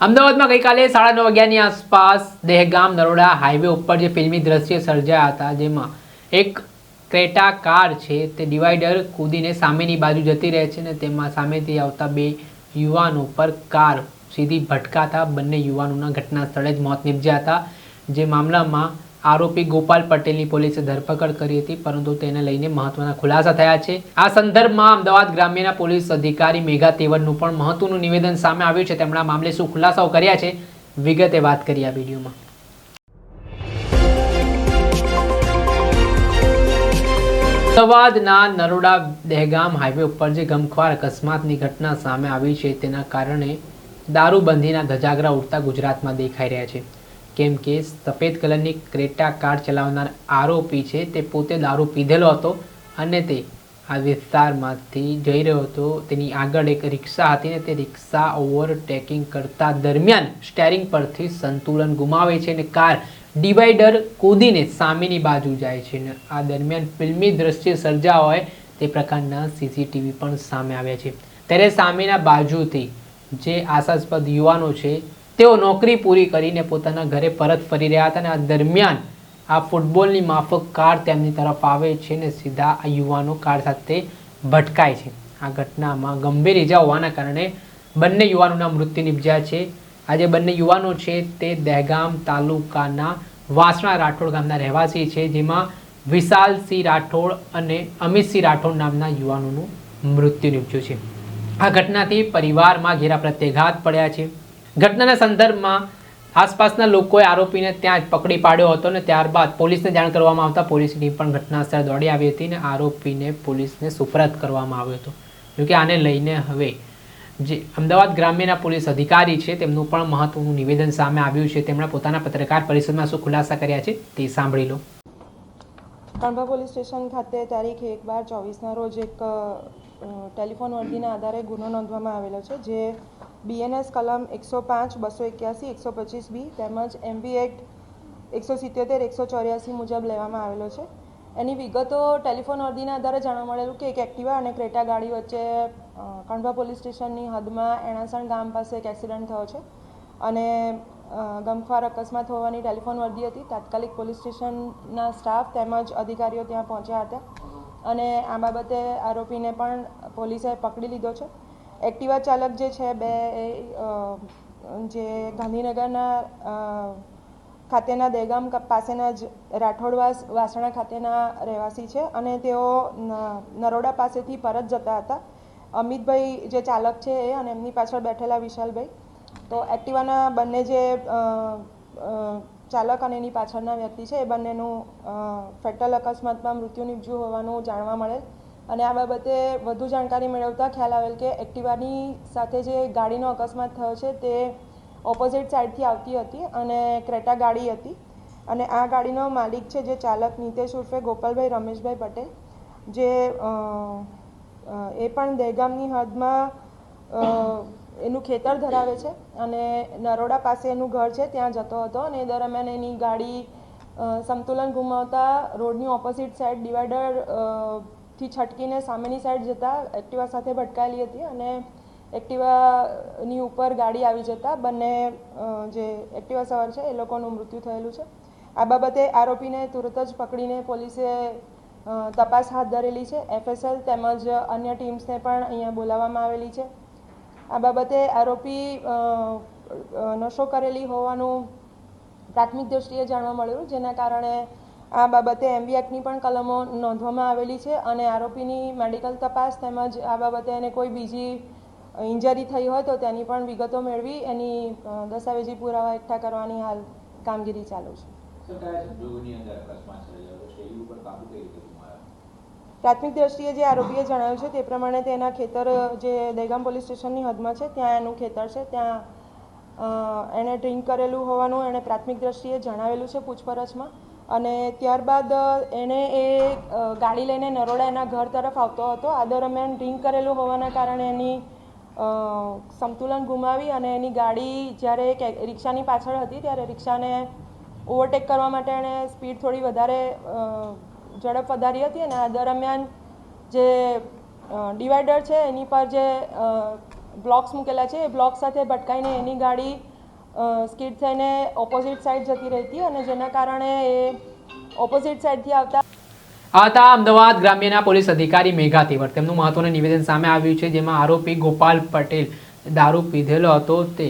અમદાવાદમાં ગઈકાલે સાડા નવ વાગ્યાની આસપાસ દહેગામ નરોડા હાઈવે ઉપર જે ફિલ્મી દ્રશ્ય સર્જાયા હતા, જેમાં એક ક્રેટા કાર છે, તે ડિવાઈડર કૂદીને સામેની બાજુ જતી રહે છે ને તેમાં સામેથી આવતા બે યુવાનો પર કાર સીધી ભટકાતા બંને યુવાનોના ઘટના સ્થળે જ મોત નીપજ્યા હતા. જે મામલામાં આરોપી ગોપાલ પટેલની પોલીસે ધરપકડ કરી હતી, પરંતુ તેને લઈને મહત્વના ખુલાસા થયા છે. આ સંદર્ભમાં અમદાવાદ ગ્રામ્યના પોલીસ અધિકારી મેઘા તેવરનું પણ મહત્વનું નિવેદન સામે આવ્યું છે. તેમણે મામલે શું ખુલાસાઓ કર્યા છે, વિગતે વાત કરી આ વિડીયોમાં. અમદાવાદના નરોડા દહેગામ હાઈવે ઉપર જે ગમખ્વાર અકસ્માતની ઘટના સામે આવી છે, તેના કારણે દારૂબંધીના ધજાગરા ઉડતા ગુજરાતમાં દેખાઈ રહ્યા છે. કેમ કે સફેદ કલરની ક્રેટા કાર ચલાવનાર આરોપી છે, તે પોતે દારૂ પીધેલો હતો અને તે આ વિસ્તારમાંથી જઈ રહ્યો હતો. તેની આગળ એક રિક્ષા હતી ને તે રિક્ષા ઓવરટેકિંગ કરતા દરમિયાન સ્ટેરિંગ પરથી સંતુલન ગુમાવે છે અને કાર ડિવાઈડર કૂદીને સામેની બાજુ જાય છે ને આ દરમિયાન ફિલ્મી દ્રશ્ય સર્જા હોય તે પ્રકારના સીસીટીવી પણ સામે આવ્યા છે. ત્યારે સામેના બાજુથી જે આશાસ્પદ યુવાનો છે તેઓ નોકરી પૂરી કરીને પોતાના ઘરે પરત ફરી રહ્યા હતા અને આ દરમિયાન આ ફૂટબોલની માફક કાર તેમની તરફ આવે છે ને સીધા આ યુવાનો કાર સાથે ભટકાય છે. આ ઘટનામાં ગંભીર ઇજા હોવાના કારણે બંને યુવાનોના મૃત્યુ નિપજ્યા છે. આ જે બંને યુવાનો છે તે દહેગામ તાલુકાના વાસણા રાઠોડ ગામના રહેવાસી છે, જેમાં વિશાલસિંહ રાઠોડ અને અમિતસિંહ રાઠોડ નામના યુવાનોનું મૃત્યુ નિપજ્યું છે. આ ઘટનાથી પરિવારમાં ઘેરા પ્રત્યાઘાત પડ્યા છે. ઘટનાના સંદર્ભમાં આસપાસના લોકોએ આરોપીને ત્યાં જ પકડી પાડ્યો હતો ને ત્યારબાદ પોલીસને જાણ કરવામાં આવતા પોલીસની ટીમ પણ ઘટના સ્થળે દોડી આવી હતી અને આરોપીને પોલીસને સુપરત કરવામાં આવ્યો હતો. જોકે આને લઈને હવે જે અમદાવાદ ગ્રામ્યના પોલીસ અધિકારી છે તેમનું પણ મહત્વનું નિવેદન સામે આવ્યું છે. તેમણે પોતાના પત્રકાર પરિષદમાં શું ખુલાસા કર્યા છે તે સાંભળી લો. કણભા પોલીસ સ્ટેશન ખાતે તારીખ એક બાર ચોવીસના રોજ એક ટેલિફોન વર્દીના આધારે ગુનો નોંધવામાં આવેલો છે, જે બીએનએસ કલમ એકસો પાંચ, બસો એક્યાસી, એકસો પચીસ બી તેમજ એમબી એક્ટ એકસો સિત્યોતેર, એકસો ચોર્યાસી મુજબ લેવામાં આવેલો છે. એની વિગતો ટેલિફોન વર્દીના આધારે જાણવા મળેલું કે એક એક્ટિવા અને ક્રેટા ગાડી વચ્ચે કણભા પોલીસ સ્ટેશનની હદમાં એણાસણ ગામ પાસે એક એક્સિડન્ટ થયો છે અને ગમખ્વાર અકસ્માત હોવાની ટેલિફોન વર્દી હતી. તાત્કાલિક પોલીસ સ્ટેશનના સ્ટાફ તેમજ અધિકારીઓ ત્યાં પહોંચ્યા હતા અને આ બાબતે આરોપીને પણ પોલીસે પકડી લીધો છે. એક્ટિવા ચાલક જે છે, બે જે ગાંધીનગરના ખાતેના દહેગામ પાસેના જ રાઠોડવાસ વાસણા ખાતેના રહેવાસી છે અને તેઓ નરોડા પાસેથી પરત જતા હતા. અમિતભાઈ જે ચાલક છે એ અને એમની પાછળ બેઠેલા વિશાલભાઈ. તો એક્ટિવાના બંને જે ચાલક અને એની પાછળના વ્યક્તિ છે, એ બંનેનું ફેટલ અકસ્માતમાં મૃત્યુ નીપજ્યું હોવાનું જાણવા મળેલ અને આ બાબતે વધુ જાણકારી મેળવતા ખ્યાલ આવેલ કે એક્ટિવાની સાથે જે ગાડીનો અકસ્માત થયો છે તે ઓપોઝિટ સાઈડથી આવતી હતી અને ક્રેટા ગાડી હતી. અને આ ગાડીનો માલિક છે જે ચાલક નીતેશ ઉર્ફે ગોપાલભાઈ રમેશભાઈ પટેલ, જે એ પણ દહેગામની હદમાં એનું ખેતર ધરાવે છે અને નરોડા પાસે એનું ઘર છે ત્યાં જતો હતો અને એ દરમિયાન એની ગાડી સંતુલન ગુમાવતા રોડની ઓપોઝિટ સાઈડ ડિવાઈડર થી છટકીને સામેની સાઈડ જતા એક્ટિવા સાથે ભટકાયેલી હતી અને એક્ટિવાની ઉપર ગાડી આવી જતા બંને જે એક્ટિવા સવાર છે એ લોકોનું મૃત્યુ થયેલું છે. આ બાબતે આરોપીને તુરત જ પકડીને પોલીસે તપાસ હાથ ધરેલી છે. એફએસએલ તેમજ અન્ય ટીમ્સને પણ અહીંયા બોલાવવામાં આવેલી છે. આ બાબતે આરોપી નશો કરેલી હોવાનું પ્રાથમિક દ્રષ્ટિએ જાણવા મળ્યું, જેના કારણે આ બાબતે એમવી એક્ટની પણ કલમો નોંધવામાં આવેલી છે અને આરોપીની મેડિકલ તપાસ તેમજ આ બાબતે એને કોઈ બીજી ઇન્જરી થઈ હોય તો તેની પણ વિગતો મેળવી. એની દસ્તાવેજી પુરાવા એકઠા કરવાની હાલ કામગીરી ચાલુ છે. પ્રાથમિક દ્રષ્ટિએ જે આરોપીએ જણાવ્યું છે તે પ્રમાણે તેના ખેતર જે દહેગામ પોલીસ સ્ટેશનની હદમાં છે ત્યાં એનું ખેતર છે. ત્યાં એણે ડ્રિંક કરેલું હોવાનું એણે પ્રાથમિક દ્રષ્ટિએ જણાવેલું છે પૂછપરછમાં. અને ત્યારબાદ એણે એ ગાડી લઈને નરોડા એના ઘર તરફ આવતો હતો. આ દરમિયાન ડ્રિંક કરેલું હોવાના કારણે એની સંતુલન ગુમાવી અને એની ગાડી જ્યારે રિક્ષાની પાછળ હતી ત્યારે રિક્ષાને ઓવરટેક કરવા માટે એણે સ્પીડ થોડી વધારે ઝડપ વધારી હતી અને આ દરમિયાન જે ડિવાઈડર છે એની પર જે બ્લોક્સ મૂકેલા છે એ બ્લોક સાથે ભટકાઈને એની ગાડી સ્કીડ થઈને ઓપોઝિટ સાઈડ જતી રહી હતી અને જેના કારણે એ ઓપોઝિટ સાઈડથી આવતા આવતા અમદાવાદ ગ્રામ્યના પોલીસ અધિકારી મેઘા તિવર. તેમનું મહત્વનું નિવેદન સામે આવ્યું છે, જેમાં આરોપી ગોપાલ પટેલ દારૂ પીધેલો હતો તે.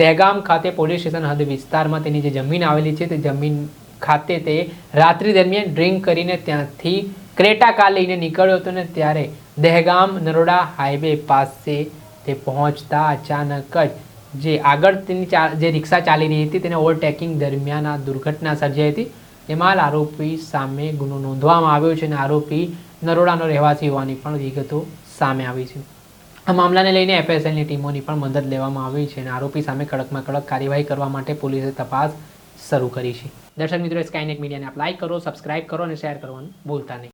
દહેગામ ખાતે પોલીસ સ્ટેશન હદ વિસ્તારમાં તેની જે જમીન આવેલી છે, તે જમીન ખાતે તે રાત્રિ દરમિયાન ડ્રિંક કરીને ત્યાંથી ક્રેટા કાર લઈને નીકળ્યો હતો ને ત્યારે દહેગામ નરોડા હાઈવે પાસે તે પહોંચતા અચાનક જ જે આગળ તેની જે રિક્ષા ચાલી રહી હતી તેને ઓવરટેકિંગ દરમિયાન આ દુર્ઘટના સર્જાઈ હતી. તેમાં આરોપી સામે ગુનો નોંધવામાં આવ્યો છે અને આરોપી નરોડાનો રહેવાસી હોવાની પણ વિગતો સામે આવી છે. આ મામલાને લઈને એફએસએલની ટીમોની પણ મદદ લેવામાં આવી છે અને આરોપી સામે કડકમાં કડક કાર્યવાહી કરવા માટે પોલીસે તપાસ શરૂ કરી છે. દર્શક મિત્રો સ્કાયનેટ મીડિયાને આપ લાઇક કરો સબસ્ક્રાઇબ કરો અને શેર કરવાનું ભૂલતા નહીં.